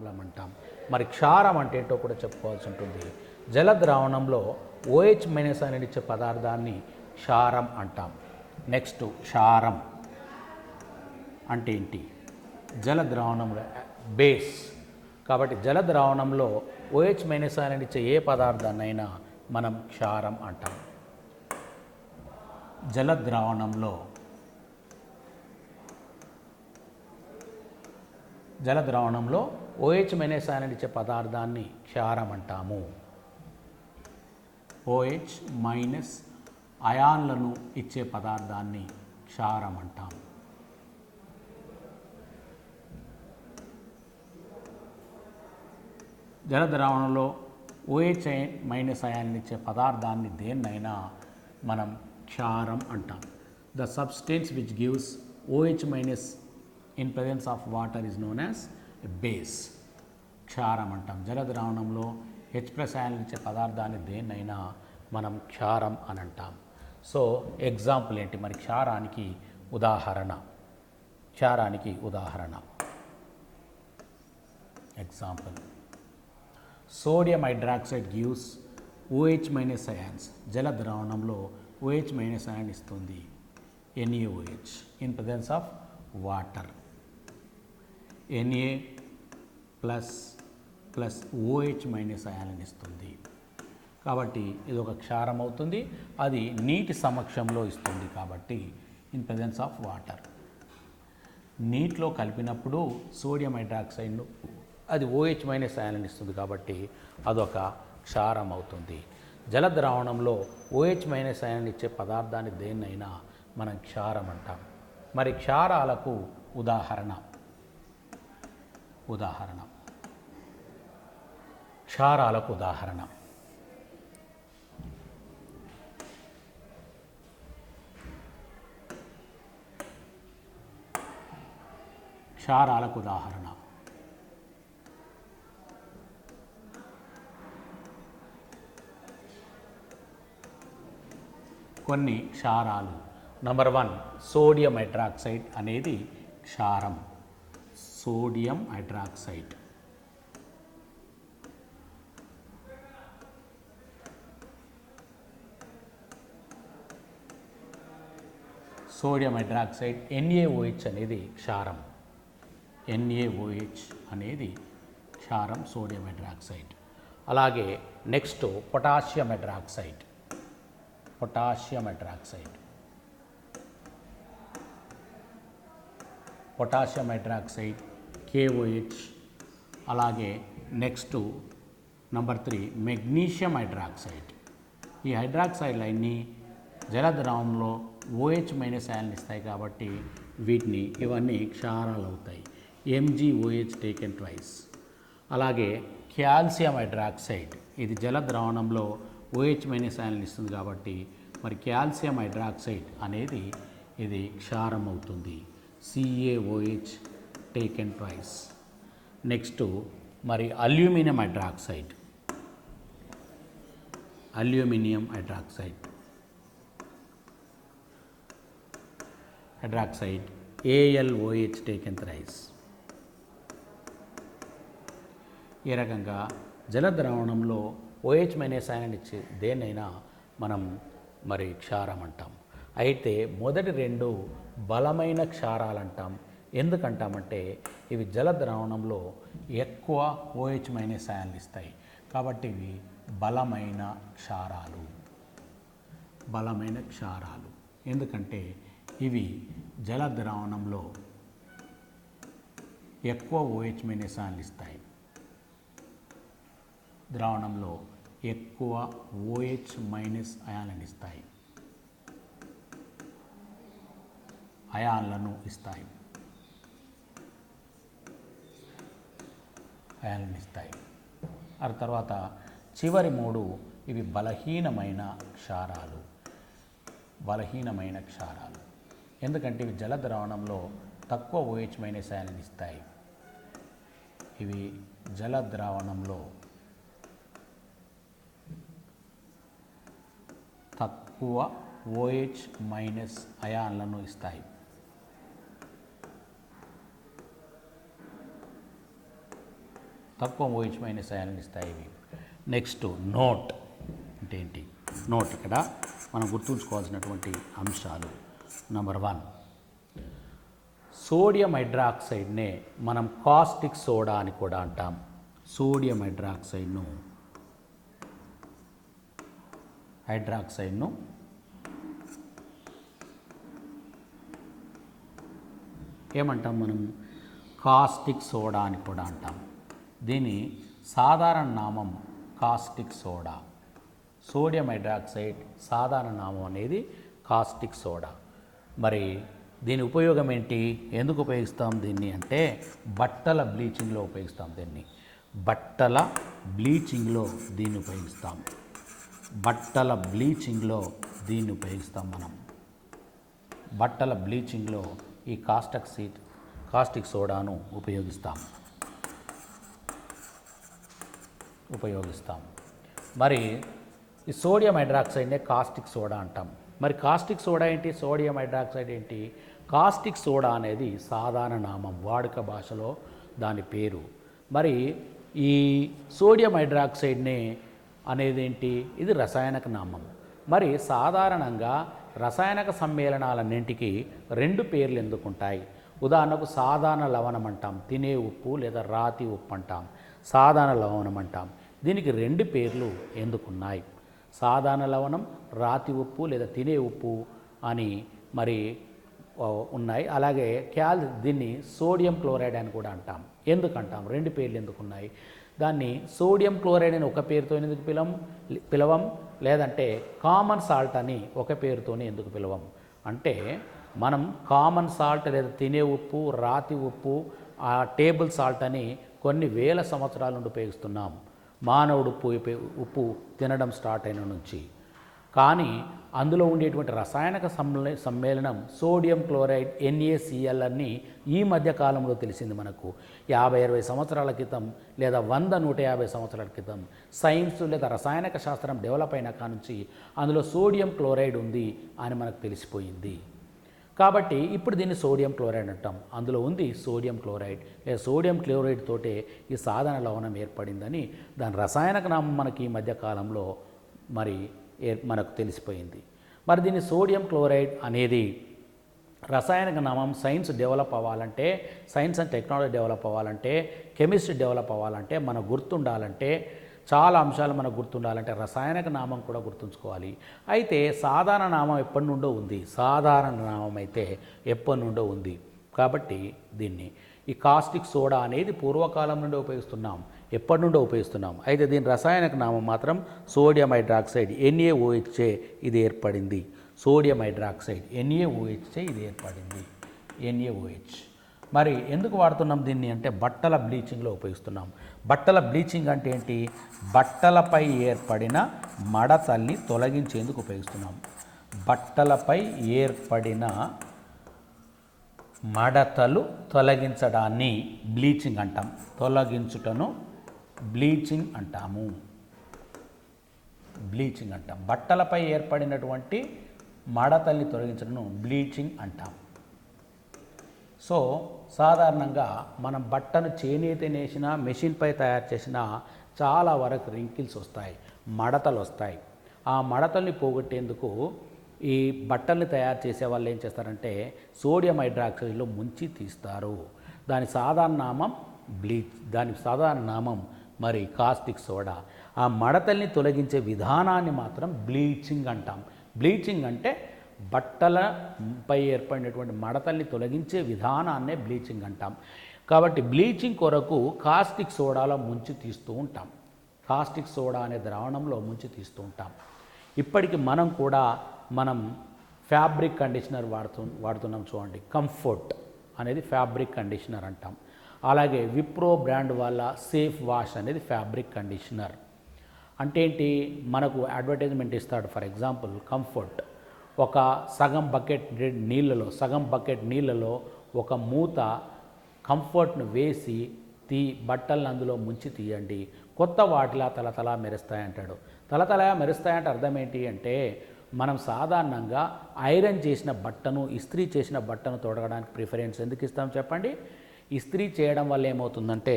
ఆమ్లం అంటాం మరి క్షారం అంటే ఏంటో కూడా చెప్పుకోవాల్సి ఉంటుంది. జల ద్రావణంలో ఓహెచ్ మైనస్ అని ఇచ్చే పదార్థాన్ని క్షారం అంటాం. నెక్స్ట్ క్షారం అంటే ఏంటి? జల ద్రావణంలో బేస్. కాబట్టి జల ద్రావణంలో ఓహెచ్ మైనస్ అని ఇచ్చే ఏ పదార్థాన్నైనా మనం క్షారం అంటాం. జల ద్రావణంలో జల ద్రావణంలో ఓహెచ్ మైనస్ అనేది ఇచ్చే పదార్థాన్ని క్షారం అంటాము. ఓహెచ్ మైనస్ అయాన్లను ఇచ్చే పదార్థాన్ని క్షారం అంటాం. జల ద్రావణంలో ఓహెచ్ మైనస్ అయాన్ని ఇచ్చే పదార్థాన్ని దేన్నైనా మనం క్షారం అంటాం. The substance which gives OH minus in presence of water is known as base క్షారం అంటాం. జల ద్రావణంలో హెచ్ ప్లస్ ఇచ్చే పదార్థాన్ని దేన్నైనా మనం క్షారం అని అంటాం. సో ఎగ్జాంపుల్ ఏంటి? మరి క్షారానికి ఉదాహరణ. క్షారానికి ఉదాహరణ. Example sodium hydroxide gives OH minus ions జల ద్రావణంలో ఓహెచ్ మైనస్ అయాన్ ఇస్తుంది. NaOH in presence of water Na plus plus OH minus ion ఇస్తుంది. కాబట్టి ఇది ఒక క్షారం అవుతుంది. అది నీటి సమక్షంలో ఇస్తుంది కాబట్టి ఇన్ ప్రజెన్స్ ఆఫ్ వాటర్ నీటిలో కలిపినప్పుడు సోడియం హైడ్రాక్సైడ్ను అది ఓహెచ్ మైనస్ అయాన్ ఇస్తుంది కాబట్టి అదొక క్షారం అవుతుంది. జల ద్రావణంలో ఓహెచ్ మైనస్ అయాన్ ఇచ్చే పదార్థాన్ని దేన్నైనా మనం క్షారం అంటాం. మరి క్షారాలకు ఉదాహరణ. ఉదాహరణ. క్షారాలకు ఉదాహరణ. క్షారాలకు ఉదాహరణ. కొన్ని క్షారాలు. నంబర్ వన్ సోడియం హైడ్రాక్సైడ్ అనేది క్షారం. Sodium hydroxide. Sodium hydroxide NaOH అనేది క్షారం. ఎన్ఏఓహెచ్ అనేది క్షారం సోడియం హైడ్రాక్సైడ్. అలాగే next potassium hydroxide. Potassium hydroxide. Potassium hydroxide KOH అలాగే next number three magnesium hydroxide ఈ హైడ్రాక్సైడ్ లైన్ని జలద్రవంలో ఓహెచ్ మైనస్ అయాన్ ఇస్తాయి కాబట్టి వీటిని ఇవన్నీ క్షారాలు అవుతాయి M G O H taken twice అలాగే క్యాల్సియం హైడ్రాక్సైడ్ ఇది జల ద్రావణంలో ఓహెచ్ మైనస్ అయాన్ ఇస్తుంది కాబట్టి మరి క్యాల్సియం హైడ్రాక్సైడ్ అనేది ఇది క్షారం అవుతుంది సిఏఓహెచ్ టేకెన్ ట్వైస్ నెక్స్ట్ మరి aluminium hydroxide. Aluminium hydroxide. Hydroxide AlOH taken thrice ఈ రకంగా జల ద్రావణంలో ఓహెచ్ మైనస్ అయాన్ ఇచ్చి దేన్నైనా మనం మరి క్షారం అంటాం. అయితే మొదటి రెండు బలమైన క్షారాలు అంటాం ఎందుకంటామంటే ఇవి జల ద్రావణంలో ఎక్కువ ఓహెచ్ మైనస్ అయాన్లు ఇస్తాయి. కాబట్టి ఇవి బలమైన క్షారాలు. బలమైన క్షారాలు. ఎందుకంటే ఇవి జల ద్రావణంలో ఎక్కువ ఓహెచ్ మైనస్ అయాన్లు ఇస్తాయి. ద్రావణంలో ఎక్కువ ఓహెచ్ మైనస్ అయాన్లను ఇస్తాయి. అయాన్లను ఇస్తాయి. అయాన్లను ఇస్తాయి. ఆ తర్వాత చివరి మూడు ఇవి బలహీనమైన క్షారాలు. బలహీనమైన క్షారాలు. ఎందుకంటే ఇవి జల ద్రావణంలో తక్కువ ఓహెచ్ మైనస్ ఇస్తాయి. ఇవి జల ద్రావణంలో తక్కువ ఓహెచ్ మైనస్ అయాన్లను ఇస్తాయి. తక్కువ ఓహెచ్ మైనస్ ఇస్తాయి ఇవి నెక్స్ట్ నోట్ అంటే ఏంటి? నోట్ ఇక్కడ మనం గుర్తుంచుకోవాల్సినటువంటి అంశాలు. నెంబర్ వన్ సోడియం హైడ్రాక్సైడ్నే మనం కాస్టిక్ సోడా అని కూడా అంటాం. సోడియం హైడ్రాక్సైడ్ను హైడ్రాక్సైడ్ను ఏమంటాం మనం? కాస్టిక్ సోడా అని కూడా అంటాం. దీని సాధారణ నామం కాస్టిక్ సోడా. సోడియం హైడ్రాక్సైడ్ సాధారణ నామం అనేది కాస్టిక్ సోడా. మరి దీని ఉపయోగం ఏంటి? ఎందుకు ఉపయోగిస్తాం దీన్ని అంటే బట్టల బ్లీచింగ్లో ఉపయోగిస్తాం దీన్ని. బట్టల బ్లీచింగ్లో దీన్ని ఉపయోగిస్తాం. బట్టల బ్లీచింగ్లో దీన్ని ఉపయోగిస్తాం మనం. బట్టల బ్లీచింగ్లో ఈ కాస్టక్ సీట్ కాస్టిక్ సోడాను ఉపయోగిస్తాం. ఉపయోగిస్తాం. మరి ఈ సోడియం హైడ్రాక్సైడ్నే కాస్టిక్ సోడా అంటాం. మరి కాస్టిక్ సోడా ఏంటి? సోడియం హైడ్రాక్సైడ్ ఏంటి? కాస్టిక్ సోడా అనేది సాధారణ నామం వాడుక భాషలో దాని పేరు. మరి ఈ సోడియం హైడ్రాక్సైడ్నే అనేది ఏంటి? ఇది రసాయనక నామం. మరి సాధారణంగా రసాయనక సమ్మేళనాలన్నింటికి రెండు పేర్లు ఎందుకుంటాయి? ఉదాహరణకు సాధారణ లవణం అంటాం తినే ఉప్పు లేదా రాతి ఉప్పు అంటాం సాధారణ లవణం అంటాం. దీనికి రెండు పేర్లు ఎందుకున్నాయి? సాధారణ లవణం రాతి ఉప్పు లేదా తినే ఉప్పు అని మరి ఉన్నాయి. అలాగే క్యాల్ దీన్ని సోడియం క్లోరైడ్ అని కూడా అంటాం. ఎందుకంటాం? రెండు పేర్లు ఎందుకున్నాయి? దాన్ని సోడియం క్లోరైడ్ అని ఒక పేరుతో ఎందుకు పిలవం పిలవం? లేదంటే కామన్ సాల్ట్ అని ఒక పేరుతోనే ఎందుకు పిలవం? అంటే మనం కామన్ సాల్ట్ లేదా తినే ఉప్పు రాతి ఉప్పు ఆ టేబుల్ సాల్ట్ అని కొన్ని వేల సంవత్సరాల నుండి ఉపయోగిస్తున్నాం. మానవుడు ఉప్పు ఉప్పు తినడం స్టార్ట్ అయిన నుంచి. కానీ అందులో ఉండేటువంటి రసాయనక సమ్మే సమ్మేళనం సోడియం క్లోరైడ్ ఎన్ఏసిఎల్ అని ఈ మధ్య కాలంలో తెలిసింది మనకు. యాభై అరవై సంవత్సరాల క్రితం లేదా వంద నూట యాభై సంవత్సరాల క్రితం సైన్స్ లేదా రసాయనక శాస్త్రం డెవలప్ అయిన కానుంచి అందులో సోడియం క్లోరైడ్ ఉంది అని మనకు తెలిసిపోయింది. కాబట్టి ఇప్పుడు దీన్ని సోడియం క్లోరైడ్ అంటాం. అందులో ఉంది సోడియం క్లోరైడ్. లేదా సోడియం క్లోరైడ్ తోటే ఈ సాధన లవణం ఏర్పడిందని దాని రసాయనక నామం మనకి ఈ మధ్య కాలంలో మరి ఏర్ మనకు తెలిసిపోయింది. మరి దీన్ని సోడియం క్లోరైడ్ అనేది రసాయనిక నామం సైన్స్ డెవలప్ అవ్వాలంటే సైన్స్ అండ్ టెక్నాలజీ డెవలప్ అవ్వాలంటే కెమిస్ట్రీ డెవలప్ అవ్వాలంటే మనకు గుర్తుండాలంటే చాలా అంశాలు మనకు గుర్తుండాలంటే రసాయనక నామం కూడా గుర్తుంచుకోవాలి. అయితే సాధారణ నామం ఎప్పటి నుండో ఉంది? సాధారణ నామం అయితే ఎప్పటి నుండో ఉంది? కాబట్టి దీన్ని ఈ కాస్టిక్ సోడా అనేది పూర్వకాలం నుండి ఉపయోగిస్తున్నాం. ఎప్పటి నుండో ఉపయోగిస్తున్నాం. అయితే దీని రసాయనక నామం మాత్రం సోడియం హైడ్రాక్సైడ్ ఎన్ఏఓహెచ్ఏ ఇది ఏర్పడింది. సోడియం హైడ్రాక్సైడ్ ఎన్ఏఓహెచ్ఏ ఇది ఏర్పడింది. ఎన్ఏఓహెచ్ మరి ఎందుకు వాడుతున్నాం దీన్ని అంటే బట్టల బ్లీచింగ్లో ఉపయోగిస్తున్నాం. బట్టల బ్లీచింగ్ అంటే ఏంటి? బట్టలపై ఏర్పడిన మడతల్ని తొలగించేందుకు ఉపయోగిస్తున్నాం. బట్టలపై ఏర్పడిన మడతలు తొలగించడాన్ని బ్లీచింగ్ అంటాం. తొలగించుటను బ్లీచింగ్ అంటాము. బ్లీచింగ్ అంటాం. బట్టలపై ఏర్పడినటువంటి మడతల్ని తొలగించడం బ్లీచింగ్ అంటాం. సో సాధారణంగా మనం బట్టను చేనేత నేసిన మెషిన్పై తయారు చేసిన చాలా వరకు రింకిల్స్ వస్తాయి మడతలు వస్తాయి. ఆ మడతల్ని పోగొట్టేందుకు ఈ బట్టల్ని తయారు చేసే వాళ్ళు ఏం చేస్తారంటే సోడియం హైడ్రాక్సైడ్లో ముంచి తీస్తారు. దాని సాధారణ నామం బ్లీచ్ దాని సాధారణ నామం మరి కాస్టిక్ సోడా ఆ మడతల్ని తొలగించే విధానాన్ని మాత్రం బ్లీచింగ్ అంటాం. బ్లీచింగ్ అంటే బట్టలపై ఏర్పడినటువంటి మడతల్ని తొలగించే విధానాన్నే బ్లీచింగ్ అంటాం. కాబట్టి బ్లీచింగ్ కొరకు కాస్టిక్ సోడాలో ముంచి తీస్తూ ఉంటాం. కాస్టిక్ సోడా అనే ద్రావణంలో ముంచి తీస్తూ ఉంటాం. ఇప్పటికి మనం కూడా మనం ఫ్యాబ్రిక్ కండిషనర్ వాడుతు వాడుతున్నాం చూడండి. కంఫర్ట్ అనేది ఫ్యాబ్రిక్ కండిషనర్ అంటాం. అలాగే విప్రో బ్రాండ్ వాళ్ళ సేఫ్ వాష్ అనేది ఫ్యాబ్రిక్ కండిషనర్. అంటే ఏంటి? మనకు అడ్వర్టైజ్మెంట్ ఇస్తాడు. For example Comfort. ఒక సగం బకెట్ నీళ్ళలో సగం బకెట్ నీళ్ళలో ఒక మూత కంఫర్ట్ను వేసి తీ బట్టలను అందులో ముంచి తీయండి. కొత్త వాటిలా తలతలా మెరుస్తాయంటాడు. తలతలా మెరుస్తాయంటే అర్థం ఏంటి అంటే మనం సాధారణంగా ఐరన్ చేసిన బట్టను ఇస్త్రీ చేసిన బట్టను తొడగడానికి ప్రిఫరెన్స్ ఎందుకు ఇస్తాం చెప్పండి? ఇస్త్రీ చేయడం వల్ల ఏమవుతుందంటే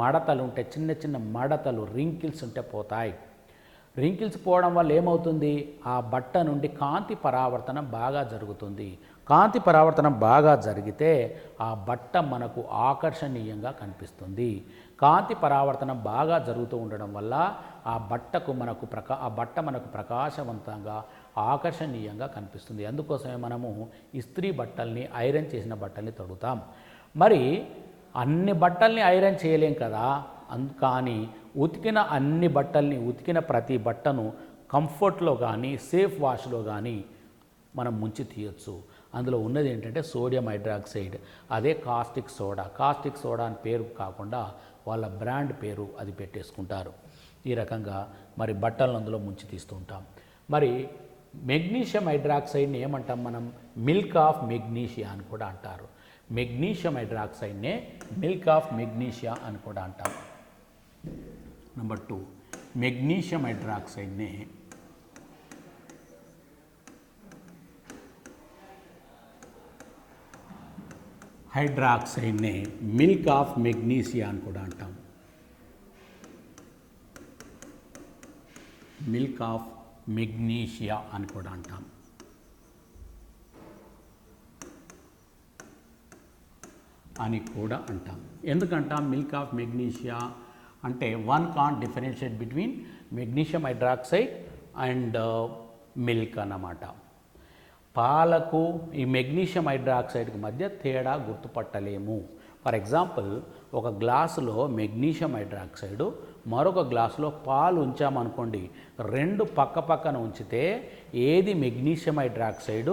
మడతలు ఉంటే చిన్న చిన్న మడతలు రింకిల్స్ ఉంటే పోతాయి. రింకిల్స్ పోవడం వల్ల ఏమవుతుంది? ఆ బట్ట నుండి కాంతి పరావర్తనం బాగా జరుగుతుంది. కాంతి పరావర్తనం బాగా జరిగితే ఆ బట్ట మనకు ఆకర్షణీయంగా కనిపిస్తుంది. కాంతి పరావర్తనం బాగా జరుగుతూ ఉండడం వల్ల ఆ బట్టకు మనకు ప్రకా ఆ బట్ట మనకు ప్రకాశవంతంగా ఆకర్షణీయంగా కనిపిస్తుంది. అందుకోసమే మనము ఇస్త్రీ బట్టల్ని ఐరన్ చేసిన బట్టల్ని తొడుగుతాం. మరి అన్ని బట్టల్ని ఐరన్ చేయలేం కదా? అన్ కానీ ఉతికిన అన్ని బట్టల్ని ఉతికిన ప్రతి బట్టను కంఫర్ట్లో కానీ సేఫ్ వాష్లో కానీ మనం ముంచి తీయొచ్చు. అందులో ఉన్నది ఏంటంటే సోడియం హైడ్రాక్సైడ్ అదే కాస్టిక్ సోడా. కాస్టిక్ సోడా అని పేరు కాకుండా వాళ్ళ బ్రాండ్ పేరు అది పెట్టేసుకుంటారు. ఈ రకంగా మరి బట్టలను అందులో ముంచి తీస్తూ ఉంటాం. మరి మెగ్నీషియం హైడ్రాక్సైడ్ని ఏమంటాం మనం? మిల్క్ ఆఫ్ మెగ్నీషియా అని కూడా అంటారు. మెగ్నీషియం హైడ్రాక్సైడ్నే మిల్క్ ఆఫ్ మెగ్నీషియా అని కూడా అంటాం. నెంబర్ టూ మెగ్నీషియం హైడ్రాక్సైడ్నే హైడ్రాక్సైడ్నే మిల్క్ ఆఫ్ మెగ్నీషియా అని కూడా అంటాం. మిల్క్ ఆఫ్ మెగ్నీషియా అని కూడా అంటాం. అని కూడా అంటాం. ఎందుకంటాం? మిల్క్ ఆఫ్ మెగ్నీషియా అంటే one can't differentiate between magnesium hydroxide and milk అన్నమాట. పాలకు ఈ మెగ్నీషియం హైడ్రాక్సైడ్కి మధ్య తేడా గుర్తుపట్టలేము. ఫర్ ఎగ్జాంపుల్ ఒక గ్లాసులో మెగ్నీషియం హైడ్రాక్సైడ్ మరొక గ్లాసులో పాలు ఉంచామనుకోండి రెండు పక్క పక్కన ఉంచితే ఏది మెగ్నీషియం హైడ్రాక్సైడ్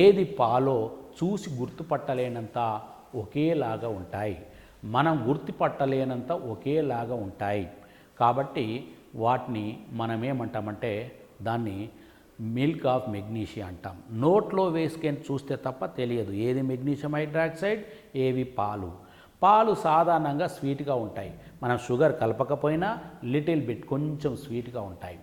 ఏది పాలో చూసి గుర్తుపట్టలేనంత ఒకేలాగా ఉంటాయి. మనం గుర్తుపట్టలేనంత ఒకేలాగా ఉంటాయి. కాబట్టి వాటిని మనం ఏమంటామంటే దాన్ని మిల్క్ ఆఫ్ మెగ్నీషియా అంటాం. నోట్లో వేసుకొని చూస్తే తప్ప తెలియదు. ఏది మెగ్నీషియం హైడ్రాక్సైడ్ ఏవి పాలు. పాలు సాధారణంగా స్వీట్గా ఉంటాయి. మనం షుగర్ కలపకపోయినా లిటిల్ బిట్ కొంచెం స్వీట్గా ఉంటాయి.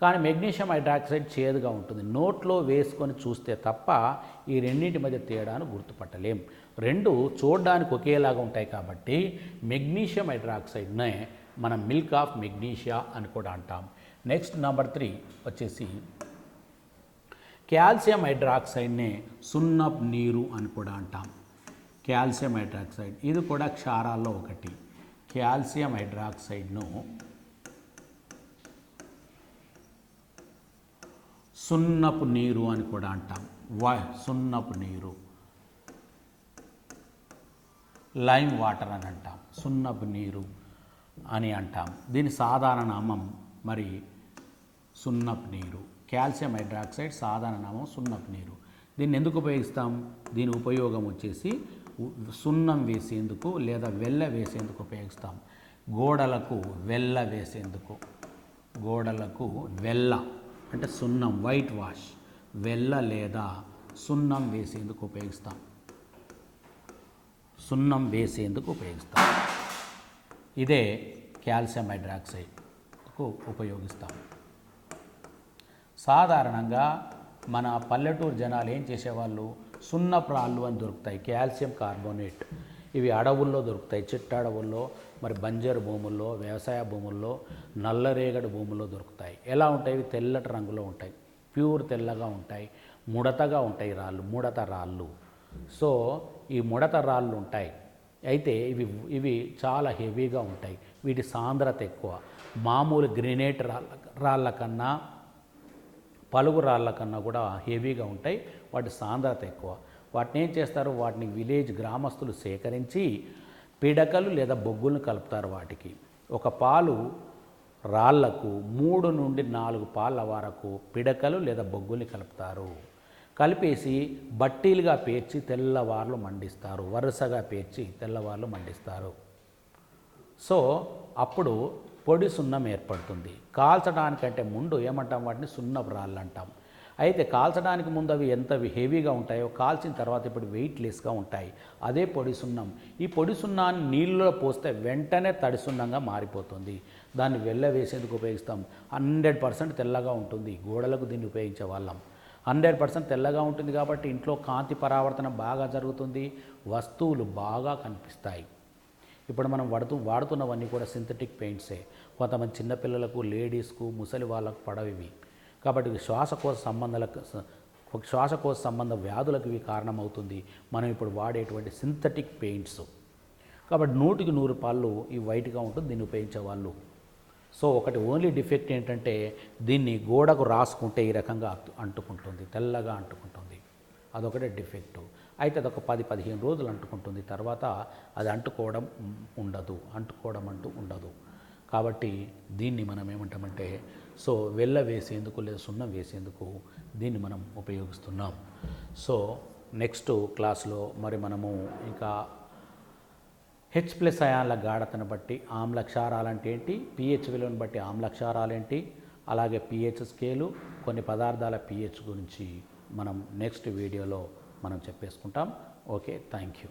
కానీ మెగ్నీషియం హైడ్రాక్సైడ్ చేదుగా ఉంటుంది. నోట్లో వేసుకొని చూస్తే తప్ప ఈ రెండింటి మధ్య తేడాను గుర్తుపట్టలేం. రెండు చూడడానికి ఒకేలాగా ఉంటాయి కాబట్టి మెగ్నీషియం హైడ్రాక్సైడ్నే మనం మిల్క్ ఆఫ్ మెగ్నీషియా అని కూడా అంటాం. నెక్స్ట్ నెంబర్ త్రీ వచ్చేసి కాల్షియం హైడ్రాక్సైడ్నే సున్నపు నీరు అని కూడా అంటాం. కాల్షియం హైడ్రాక్సైడ్ ఇది కూడా క్షారాల్లో ఒకటి. కాల్షియం హైడ్రాక్సైడ్ను సున్నపు నీరు అని కూడా అంటాం. వా సున్నపు నీరు. లైమ్ వాటర్ అని అంటాం. సున్నపు నీరు అని అంటాం. దీని సాధారణ నామం మరి సున్నపు నీరు. కాల్షియం హైడ్రాక్సైడ్ సాధారణ నామం సున్నపు నీరు. దీన్ని ఎందుకు ఉపయోగిస్తాం? దీని ఉపయోగం వచ్చేసి సున్నం వేసేందుకు లేదా వెల్ల వేసేందుకు ఉపయోగిస్తాం. గోడలకు వెల్ల వేసేందుకు. గోడలకు వెల్ల అంటే సున్నం వైట్ వాష్ వెల్ల లేదా సున్నం వేసేందుకు ఉపయోగిస్తాం. సున్నం వేసేందుకు ఉపయోగిస్తాం. ఇదే కాల్షియం హైడ్రాక్సైడ్కు ఉపయోగిస్తాం. సాధారణంగా మన పల్లెటూరు జనాలు ఏం చేసేవాళ్ళు? సున్నపు రాళ్ళు అని దొరుకుతాయి కాల్షియం కార్బోనేట్. ఇవి అడవుల్లో దొరుకుతాయి చిట్ట అడవుల్లో మరి బంజరు భూముల్లో వ్యవసాయ భూముల్లో నల్లరేగడి భూముల్లో దొరుకుతాయి. ఎలా ఉంటాయి? ఇవి తెల్లటి రంగులో ఉంటాయి ప్యూర్ తెల్లగా ఉంటాయి ముడతగా ఉంటాయి రాళ్ళు ముడత రాళ్ళు. సో ఈ ముడత రాళ్ళు ఉంటాయి. అయితే ఇవి ఇవి చాలా హెవీగా ఉంటాయి. వీటి సాంద్రత ఎక్కువ. మామూలు గ్రెనేట్ రాళ్ళ రాళ్ళ కన్నా పలుగు రాళ్ళ కన్నా కూడా హెవీగా ఉంటాయి. వాటి సాంద్రత ఎక్కువ. వాటిని ఏం చేస్తారు? వాటిని విలేజ్ గ్రామస్తులు సేకరించి పిడకలు లేదా బొగ్గులను కలుపుతారు వాటికి. ఒక పాలు రాళ్ళకు మూడు నుండి నాలుగు పాల వరకు పిడకలు లేదా బొగ్గుల్ని కలుపుతారు. కలిపేసి బట్టీలుగా పేర్చి తెల్లవార్లు మండిస్తారు. వరుసగా పేర్చి తెల్లవార్లు మండిస్తారు. సో అప్పుడు పొడి సున్నం ఏర్పడుతుంది. కాల్చడానికంటే ముందు ఏమంటాం? వాటిని సున్నపు రాళ్ళు అంటాం. అయితే కాల్చడానికి ముందు అవి ఎంత హెవీగా ఉంటాయో కాల్చిన తర్వాత ఇప్పుడు వెయిట్లెస్గా ఉంటాయి. అదే పొడి సున్నం. ఈ పొడి సున్నాన్ని నీళ్ళలో పోస్తే వెంటనే తడి సున్నంగా మారిపోతుంది. దాన్ని వెళ్ళ వేసేందుకు ఉపయోగిస్తాం. హండ్రెడ్ పర్సెంట్ తెల్లగా ఉంటుంది. గోడలకు దీన్ని ఉపయోగించే వాళ్ళం. హండ్రెడ్ పర్సెంట్ తెల్లగా ఉంటుంది కాబట్టి ఇంట్లో కాంతి పరావర్తన బాగా జరుగుతుంది వస్తువులు బాగా కనిపిస్తాయి. ఇప్పుడు మనం వాడుతూ వాడుతున్నవన్నీ కూడా సింథటిక్ పెయింట్సే. కొంతమంది చిన్నపిల్లలకు లేడీస్కు ముసలి వాళ్ళకు పడవివి కాబట్టి శ్వాసకోశ సంబంధాలకు శ్వాసకోశ సంబంధ వ్యాధులకు ఇవి కారణమవుతుంది. మనం ఇప్పుడు వాడేటువంటి సింథటిక్ పెయింట్స్. కాబట్టి నూటికి నూరు పాళ్ళు ఈ వైట్గా ఉంటుంది దీన్ని ఉపయోగించే వాళ్ళు. సో ఒకటి ఓన్లీ డిఫెక్ట్ ఏంటంటే దీన్ని గోడకు రాసుకుంటే ఈ రకంగా అంటుకుంటుంది తెల్లగా అంటుకుంటుంది. అదొకటే డిఫెక్టు. అయితే అదొక పది పదిహేను రోజులు అంటుకుంటుంది. తర్వాత అది అంటుకోవడం ఉండదు అంటుకోవడం అంటూ ఉండదు. కాబట్టి దీన్ని మనం ఏమంటామంటే సో వెళ్ళ వేసేందుకు లేదా సున్నం వేసేందుకు దీన్ని మనం ఉపయోగిస్తున్నాం. సో నెక్స్ట్ క్లాస్లో మరి మనము ఇంకా హెచ్ ప్లస్ అయాన్ల గాఢతను బట్టి ఆమ్ల క్షారాలంటే ఏంటి పిహెచ్ విలువను బట్టి ఆమ్ల క్షారాలేంటి అలాగే పిహెచ్ స్కేలు కొన్ని పదార్థాల పిహెచ్ గురించి మనం నెక్స్ట్ వీడియోలో మనం చెప్పేసుకుంటాం. Okay thank you.